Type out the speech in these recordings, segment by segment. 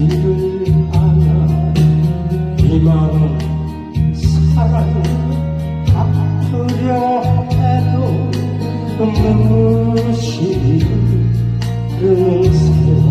길을 하나 이마로 사랑을 갚으려 해도 무엇이 그는 사랑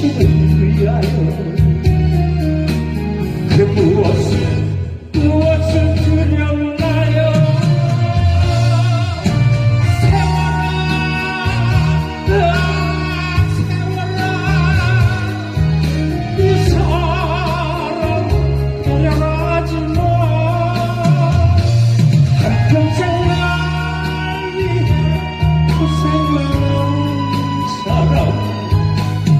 Kim was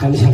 감사합니다.